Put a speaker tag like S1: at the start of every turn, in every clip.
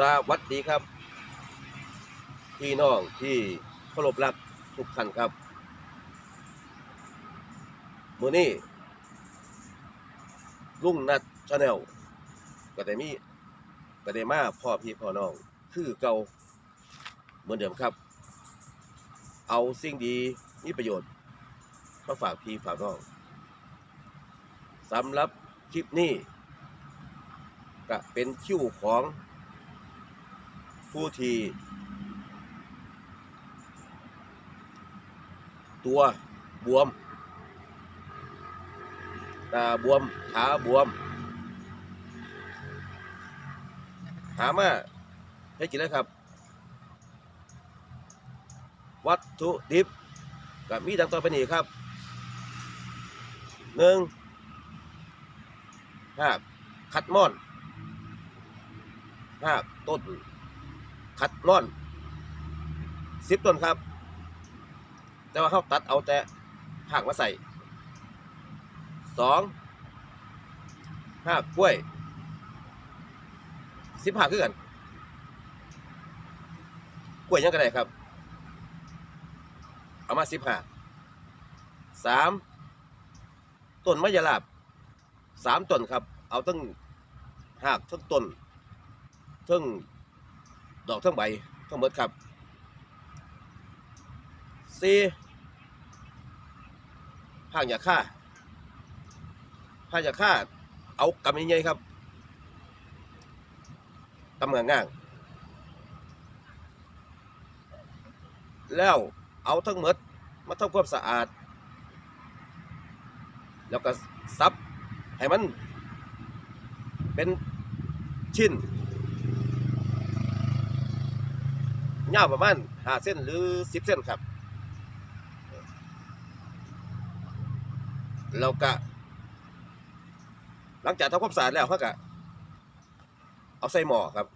S1: สวัสดีครับ พี่น้องที่เคารพรักทุกท่านครับมือนี้ลุงนัดชาแนลก็ได้มีก็ได้มาพ่อพี่พ่อน้อง คือเก่าเหมือนเดิมครับ เอาสิ่งดีมีประโยชน์มาฝากพี่ฝากน้องสำหรับคลิปนี้ก็เป็นคิวของ ผู้ที่ตัวบวม ตาบวม ขาบวม หามาให้กินเลยครับ วัตถุดิบก็มีดังต่อไปนี้ครับหนึ่งหากคัดม่อนหาต้น คัดม่อนสิบต้นครับ แต่ว่าเขาตัดเอาแต่หากมาใส่สองหากกล้วยสิบหากคือกันกล้วยยังก็ได้ครับ เอามาสิบหากสามต้นมะยาลาบสามต้นครับ เอาทั้งหากทั้งต้นทั้ง ดอกทั้งใบทั้งหมดครับสี่ห่างอย่าฆ่าห่างอย่าฆ่าเอากำยังไงครับกำงง่างแล้วเอาทั้งหมดมาทำความสะอาด แล้วก็ซับให้มันเป็นชิ้น ยาวประมาณห้าเส้นหรือสิบเส้นครับเราก็หลังจากทำความสะอาดแล้วเขาก็เอาใส่หม้อครับ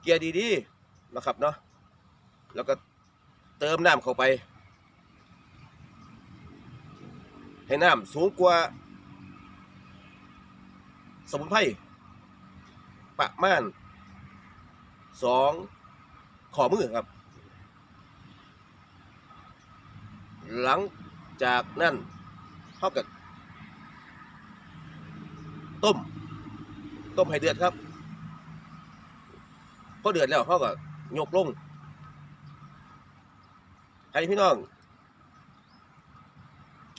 S1: เกียร์ดีๆนะครับเนาะแล้วก็เติมน้ำเข้าไป ให้น้ำสูงกว่า สมุนไพรประมาณสอง ขอมือครับ หลังจากนั้นเท่ากับต้ม ต้มให้เดือดครับพอเดือดแล้วเขาก็ยกลงให้พี่น้อง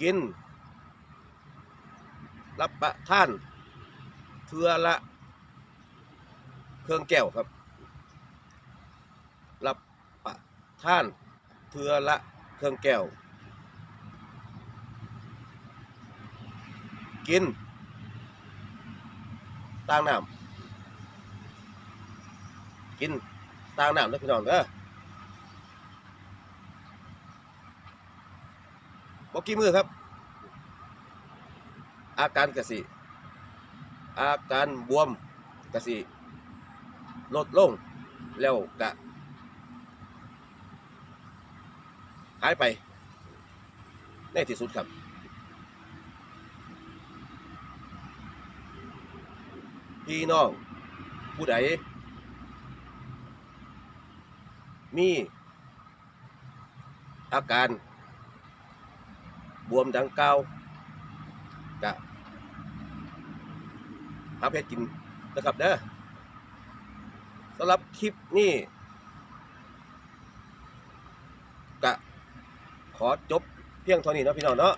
S1: กิน รับประทานเทือละ เครื่องแก้วครับรับประ ท่านเทือละเครื่องแก้ว กินต่างน้ำกินต่างน้ำนะพี่น้องเด้อบอกกี่มือครับ อาการกระสิอาการบวมกระสิลดลงแล้วกะ หายไปในที่สุดครับ พี่น้อง ผู้ใดมีอาการ บวมดังเก่ากะหาเพชรกินนะครับเด้อสำหรับคลิปนี้กะ ขอจบเพียงเท่านี้เนาะพี่น้องเนาะ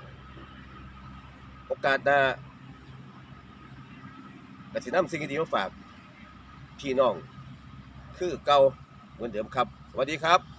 S1: โอกาสหน้ากสินำสิ่งดีๆมาฝากพี่น้อง คือเก่าเหมือนเดิมครับ สวัสดีครับ